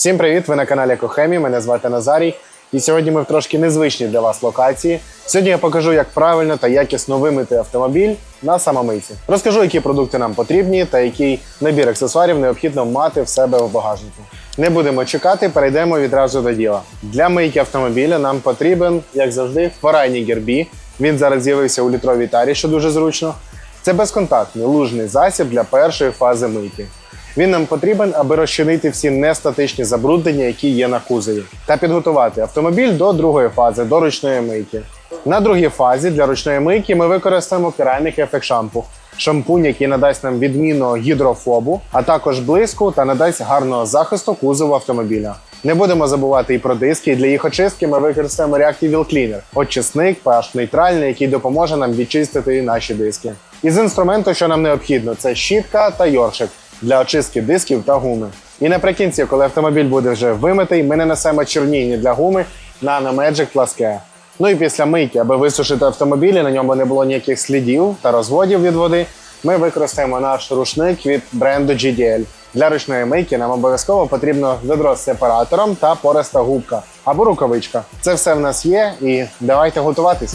Всім привіт! Ви на каналі Кохемі. Мене звати Назарій. І сьогодні ми в трошки незвичній для вас локації. Сьогодні я покажу, як правильно та якісно вимити автомобіль на самомийці. Розкажу, які продукти нам потрібні та який набір аксесуарів необхідно мати в себе в багажнику. Не будемо чекати, перейдемо відразу до діла. Для мийки автомобіля нам потрібен, як завжди, форайні гербі. Він зараз з'явився у літровій тарі, що дуже зручно. Це безконтактний лужний засіб для першої фази мийки. Він нам потрібен, аби розчинити всі нестатичні забруднення, які є на кузові, та підготувати автомобіль до другої фази, до ручної мийки. На другій фазі для ручної мийки ми використаємо керамік ефект шампу. Шампунь, який надасть нам відмінного гідрофобу, а також блиску та надасть гарного захисту кузову автомобіля. Не будемо забувати і про диски. Для їх очистки ми використаємо Reactive Wheel Cleaner – очисник pH нейтральний, який допоможе нам відчистити наші диски. Із інструменту, що нам необхідно, це щітка та йоршик для очистки дисків та гуми. І наприкінці, коли автомобіль буде вже вимитий, ми нанесемо чорніння для гуми Magic Plus Care. Ну і після мийки, аби висушити автомобіль, і на ньому не було ніяких слідів та розводів від води, ми використаємо наш рушник від бренду GDL. Для ручної мийки нам обов'язково потрібно ведро з сепаратором та пориста губка або рукавичка. Це все в нас є, і давайте готуватись.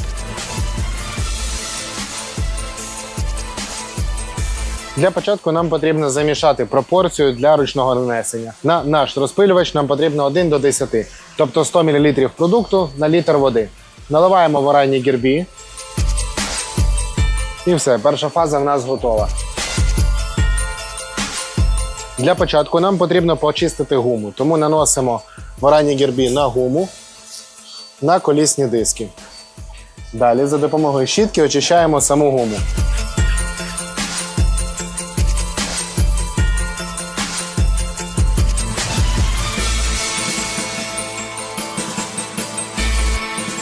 Для початку нам потрібно замішати пропорцію для ручного нанесення. На наш розпилювач нам потрібно 1 до 10, тобто 100 мл продукту на літр води. Наливаємо в оранні гірбі. І все, перша фаза в нас готова. Для початку нам потрібно почистити гуму, тому наносимо в оранні гірбі на гуму, на колісні диски. Далі за допомогою щітки очищаємо саму гуму.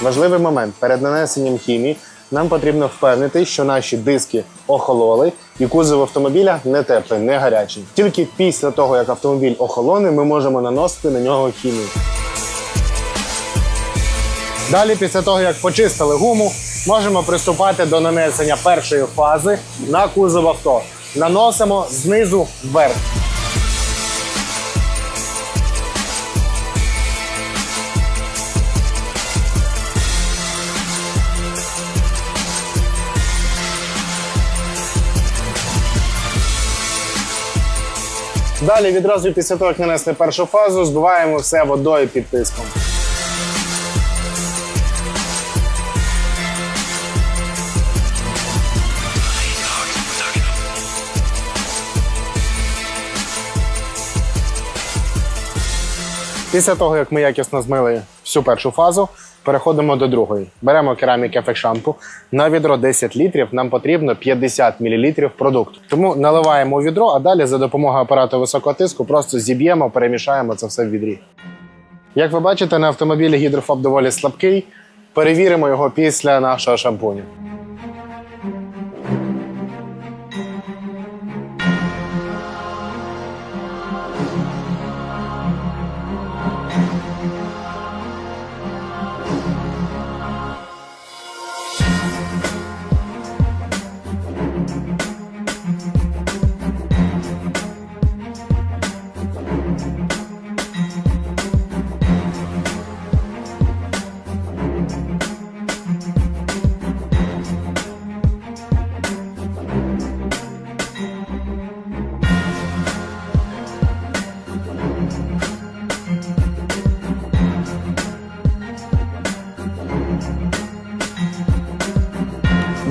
Важливий момент перед нанесенням хімії нам потрібно впевнити, що наші диски охололи і кузов автомобіля не теплий, не гарячий. Тільки після того, як автомобіль охолоне, ми можемо наносити на нього хімію. Далі, після того, як почистили гуму, можемо приступати до нанесення першої фази на кузов авто. Наносимо знизу вверх. Далі відразу після того, як нанесли першу фазу, збиваємо все водою під тиском. Після того, як ми якісно змили всю першу фазу, переходимо до другої. Беремо керамік ефект. На відро 10 літрів нам потрібно 50 мл продукту. Тому наливаємо у відро, а далі за допомогою апарату високого тиску просто зіб'ємо, перемішаємо це все в відрі. Як ви бачите, на автомобілі гідрофоб доволі слабкий. Перевіримо його після нашого шампуню.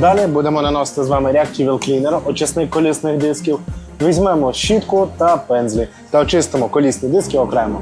Далі будемо наносити з вами Reactive Wheel Cleaner, очисник колісних дисків. Візьмемо щітку та пензлі та очистимо колісні диски окремо.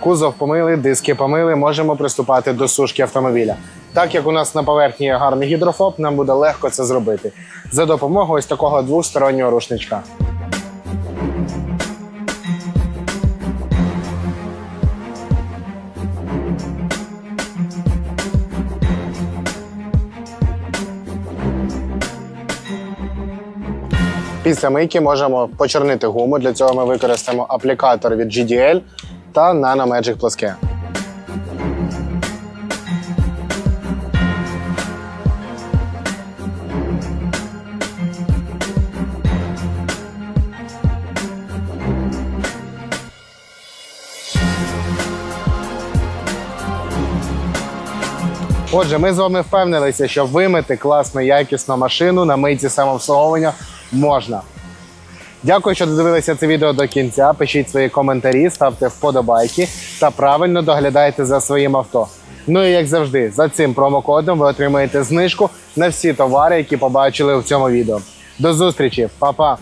Кузов помили, диски помили, можемо приступати до сушки автомобіля. Так як у нас на поверхні є гарний гідрофоб, нам буде легко це зробити за допомогою ось такого двостороннього рушничка. Після мийки можемо почорнити гуму. Для цього ми використаємо аплікатор від GDL та Nano Magic плоске. Отже, ми з вами впевнилися, що вимити класно, якісно машину на мийці самообслуговування можна. Дякую, що додивилися це відео до кінця. Пишіть свої коментарі, ставте вподобайки та правильно доглядайте за своїм авто. Ну і як завжди, за цим промокодом ви отримаєте знижку на всі товари, які побачили в цьому відео. До зустрічі, Па-па!